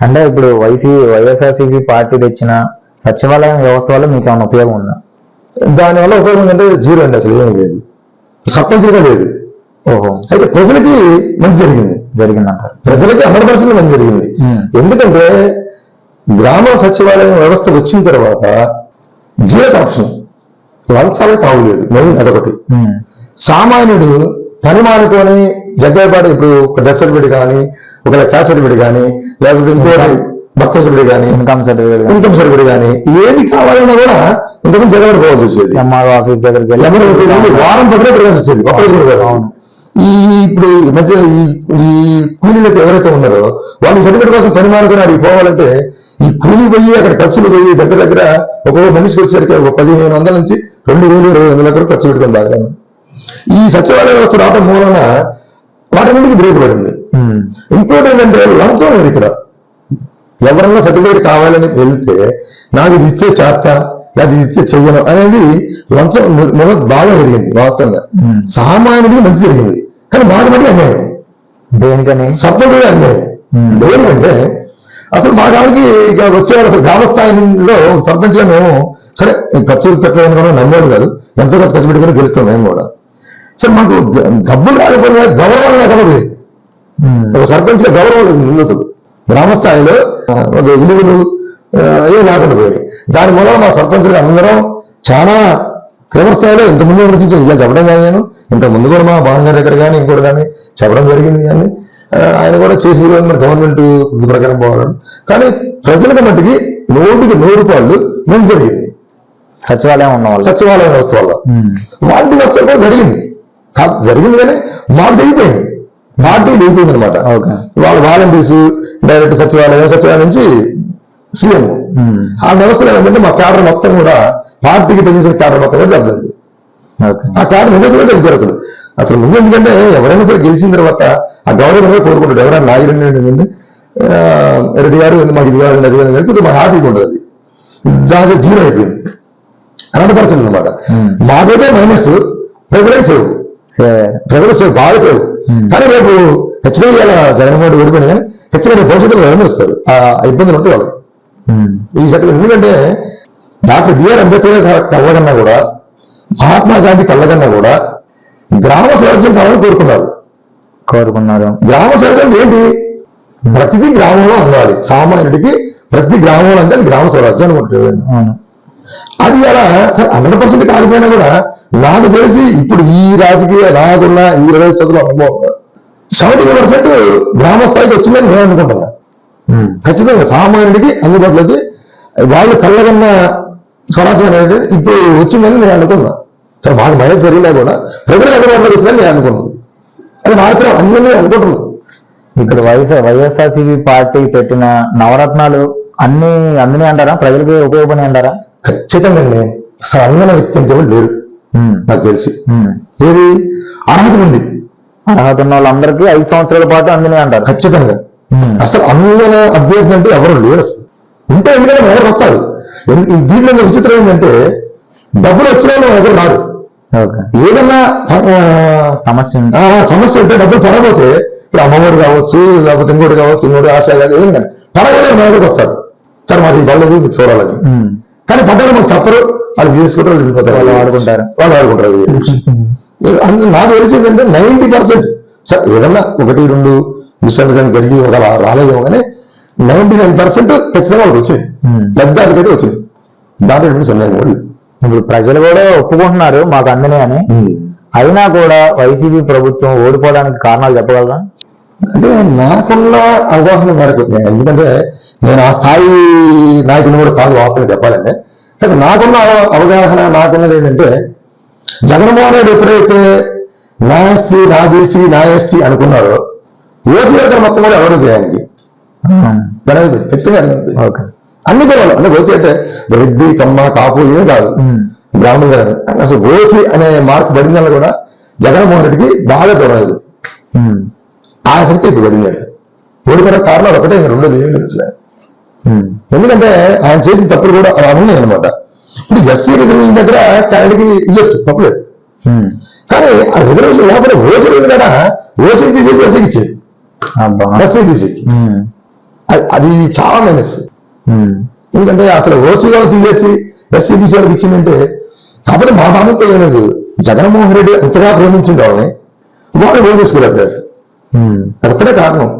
అంటే ఇప్పుడు వైసీ వైఎస్ఆర్సీపీ పార్టీ తెచ్చిన సచివాలయం వ్యవస్థ వల్ల మీకు ఏమైనా ఉపయోగం ఉందా? దానివల్ల ఉపయోగం ఏంటంటే జీరో అండి అసలు ఏమీ లేదు. సర్పంచ్గా లేదు. ఓహో. అయితే ప్రజలకి మంచి జరిగింది. జరిగిందంటారు. ప్రజలకి హండ్రెడ్ పర్సెంట్ మంచి జరిగింది. ఎందుకంటే గ్రామ సచివాలయం వ్యవస్థ వచ్చిన తర్వాత జీరో ఆప్షన్ లంచాలే తావులేదు మెయిన్ అదొకటి. సామాన్యుడు పని మానుకొని జగ్గయ్యపాడు ఇప్పుడు ఒక డెత్ సర్టిఫికేట్ కానీ ఒక క్యాస్ట్ సర్టిఫికేట్ కానీ లేకపోతే ఇంకోటి బర్త్ సర్టిఫికేట్ కానీ ఇన్కమ్ సర్టిఫికేట్ ఇన్కమ్ సర్టిఫికేట్ కానీ ఏది కావాలన్నా కూడా ఇంతకుముందు జగన్ పోవాల్సి వచ్చేది. ఎంఆర్ఓ ఆఫీస్ దగ్గరికి వెళ్ళి వారం పక్కనే తిరగాల్సి వచ్చేది కాదు. ఈ ఇప్పుడు ఈ మధ్య ఈ ఈ కూలీలకు ఎవరైతే ఉన్నారో వాళ్ళు సర్టిఫికేట్ కోసం పని మానుకొని అడిగి పోవాలంటే ఈ కూలీ పోయి అక్కడ ఖర్చులు పోయి దగ్గర దగ్గర ఒక్కొక్క మనిషికి వచ్చేసరికి ఒక పదిహేను వందల నుంచి రెండు వేలు ఇరవై వందల ఖర్చు పెట్టుకొని బాగాను ఈ సచివాలయ వ్యవస్థ రావడం మూలన వాటన్నిటికీ బ్రేక్ పడింది. ఇంకోటి ఏంటంటే లంచం ఉంది ఇక్కడ. ఎవరన్నా సర్టిఫికేట్ కావాలని వెళ్తే నాకు ఇది ఇస్తే చేస్తా లేదా ఇది ఇస్తే చెయ్యను అనేది లంచం బాగా జరిగింది వాస్తవంగా. సామాన్యుడికి మంచి జరిగింది. కానీ మాకు మటుకు అన్యాయం. దేనికని? సపోర్ట్గా అన్యాయం. ఏంటంటే అసలు మా గారికి వచ్చేవారు అసలు గ్రామ స్థాయిలో సర్పంచ్గా మేము సరే ఈ ఖర్చు పెట్టలేదు కూడా నమ్మేది కాదు. ఎంతో ఖర్చు పెట్టుకుని గెలుస్తాం మేము కూడా. సరే మాకు డబ్బులు రాకపోయినా గౌరవం లేకపోతే. ఒక సర్పంచ్గా గౌరవం లేదు ముందు అసలు. గ్రామ స్థాయిలో ఆ, ఒక విలువలు ఏం లేకుండా పోయాయి దాని మూలన మా సర్పంచ్ అందరం చాలా తీవ్ర స్థాయిలో ఇంత ముందు విమర్శించాను ఇలా చెప్పడం కానీ నేను. ఇంత ముందు కూడా మా భావన్ గారి దగ్గర కానీ ఇంకోటి కానీ చెప్పడం జరిగింది కానీ ఆయన కూడా చేసి మన గవర్నమెంట్ ప్రకారం పోవాలని కానీ ప్రజలకు మట్టికి నూటికి నూరు రూపాయలు మంచి జరిగింది సచివాలయం ఉన్న వాళ్ళు సచివాలయ వ్యవస్థ వల్ల. ఉమ్. వాటి వ్యవస్థ కూడా జరిగింది. జరిగింది కానీ మాకు దిగిపోయింది పార్టీ దిగిపోయింది అనమాట ఓకే. వాళ్ళ వాలంటీర్స్ డైరెక్ట్ సచివాలయం సచివాలయం నుంచి సీఎం. ఉమ్. ఆ వ్యవస్థలో ఏంటంటే మా క్యాడర్ మొత్తం కూడా పార్టీకి పనిచేసిన క్యాడర్ మొత్తం కూడా దెబ్బతింది ఆ క్యాడర్ నిదర్శనం వెళ్ళిపోయారు అసలు. అసలు ముందు ఎందుకంటే ఎవరైనా సరే గెలిచిన తర్వాత ఆ గౌరవం అనేది కోరుకుంటాడు ఎవరైనా నాగిరెడ్డి ఏంటంటే రెడ్డి గారు మాకు ఇది కావాలండి అది కొద్దిగా మా హ్యాపీగా ఉండదు అది. దానికి జీరో అయిపోయింది. హండ్రెడ్ పర్సెంట్ అనమాట Hmm. మాకైతే మైనస్ ప్రజలే సేవ్. ప్రజలు సేవ్ Hmm. కానీ రేపు ఖచ్చితంగా ఇలా జగన్మోహన్ రెడ్డి ఓడిపోయినా కానీ ఖచ్చితంగా భవిష్యత్తులో ఎవరైనా వస్తారు ఆ ఇబ్బందులు ఉంటాయి వాళ్ళకి ఉమ్. ఈ సర్టిఫికేట్ ఎందుకంటే డాక్టర్ బిఆర్ అంబేద్కర్ కళ్ళకన్నా కూడా మహాత్మా గాంధీ కళ్ళకన్నా కూడా గ్రామ స్వరాజ్యం కావాలని కోరుకున్నారు. కోరుకున్నారు. గ్రామ స్వరాజ్యం ఏంటి? ప్రతిదీ గ్రామంలో ఉండాలి. సామాన్యుడికి ప్రతి గ్రామంలో అంటే గ్రామ స్వరాజ్యం అనుకుంటుంది అవును. అది అలా సరే హండ్రెడ్ పర్సెంట్ కాకపోయినా కూడా నాకు తెలిసి ఇప్పుడు ఈ రాజకీయ నాకున్న ఈ ఇరవై చదువుల అనుభవం సెవెంటీ పర్సెంట్ గ్రామ స్థాయికి వచ్చిందని నేను అనుకుంటున్నా. ఉమ్. ఖచ్చితంగా సామాన్యుడికి అందుబాటులోకి వాళ్ళు కళ్ళగన్న స్వరాజ్యం అనేది ఇప్పుడు వచ్చిందని నేను అనుకున్నా సరే మాకు మైనస్ జరిగినా కూడా. ప్రజలకు అందుబాటులోకి వచ్చిందని నేను అనుకున్నాను అది మాత్రం అందరినీ అనుకుంటున్నాను ఇప్పుడు వైఎస్ఆర్ వైఎస్ఆర్సీపీ పార్టీ పెట్టిన నవరత్నాలు అన్ని అందని అంటారా? ప్రజలకి ఉపయోగపడి అంటారా? ఖచ్చితంగా అండి. అసలు అంగన వ్యక్తి అంటే లేరు. నాకు తెలిసి. ఏది? అర్హత ఉంది. అర్హత ఉన్న వాళ్ళందరికీ ఐదు సంవత్సరాల పాటు అందని అంటారు. ఖచ్చితంగా. అసలు అంగన అభ్యర్థి అంటే ఎవరు లేరు అసలు. ఉంటే ఎందుకంటే ఎవరు వస్తారు? దీంట్లో విచిత్రం ఏంటంటే డబ్బులు వచ్చిన వాళ్ళు ఎవరు రారు. ఏదన్నా సమస్య సమస్య ఉంటే డబ్బులు పడకపోతే ఇప్పుడు అమ్మఒడి కావచ్చు లేకపోతే ఇంకోటి కావచ్చు ఇంకోటి ఆశ కాదు ఏం కానీ పడగలే మన దగ్గరకు వస్తారు. సరే పడలేదు ఇది చూడాలని. కానీ పడ్డారు మాకు చెప్పరు. వాళ్ళు తీసుకుంటారు వాళ్ళు వెళ్ళిపోతారు. వాళ్ళు వాడుకుంటారు. వాళ్ళు ఆడుకుంటారు నాకు తెలిసి ఏంటంటే నైన్టీ పర్సెంట్. సరే ఏదన్నా ఒకటి రెండు మిస్అండర్స్టాండింగ్ జరిగి ఒక రాలేదేమో కానీ నైన్టీ నైన్ పర్సెంట్ ఖచ్చితంగా వాళ్ళకి వచ్చింది. లబ్ధానికైతే వచ్చింది. దాంట్లో ఎటువంటి సందేహం కూడా. ఇప్పుడు ప్రజలు కూడా ఒప్పుకుంటున్నారు మాకు అందని అని. అయినా కూడా వైసీపీ ప్రభుత్వం ఓడిపోవడానికి కారణాలు చెప్పగలరా? అంటే నాకున్న అవగాహన మేరకు ఎందుకంటే నేను ఆ స్థాయి నాయకుని కూడా కాదు వాస్తవం చెప్పాలంటే. అయితే నాకున్న అవ- అవగాహన నాకున్నది ఏంటంటే జగన్మోహన్ రెడ్డి ఎప్పుడైతే నా ఎస్సీ నా బీసీ నా ఎస్టీ అనుకున్నారో ఓసీ వర్గం మొత్తం కూడా ఎవరు ఖచ్చితంగా అడగదు. ఓకే అన్ని కులాలు. అంటే ఓసీ అంటే రెడ్డి కమ్మ కాపు ఇవే కాదు. ఉమ్. బ్రాహ్మణులు కాదు. అసలు ఓసీ అనే మార్క్ పడిందన్న కూడా జగన్మోహన్ రెడ్డికి బాగా దూరం అయింది ఉమ్. ఆ ఎఫెక్ట్ ఇప్పుడు పడింది ఓడిపోయిన కారణాలు ఒకటే ఇంకా రెండోది ఏం లేదు అసలు. ఎందుకంటే ఆయన చేసిన తప్పులు కూడా అలా ఉన్నాయి అనమాట ఇప్పుడు ఎస్సీ రిజర్వేషన్ దగ్గర క్యాండిడేట్కి ఇవ్వచ్చు తప్పులేదు. కానీ ఆ రిజర్వేషన్ లేకపోతే ఓసీ లేదు కదా ఓసీ తీసేసి ఎస్సీకి ఇచ్చేది. ఎస్సీ తీసి. అది- చాలా మైనస్ ఎందుకంటే అసలు ఓసీ వాళ్ళు తీసేసి ఎస్సీబీసీ వాళ్ళకి ఇచ్చిందంటే కాకపోతే మా ఏమలేదు జగన్మోహన్ రెడ్డి అంతగా ప్రేమించింది వాళ్ళని వాళ్ళు ఓన్ చేసుకోలేకపోయారు ఉమ్, కారణం.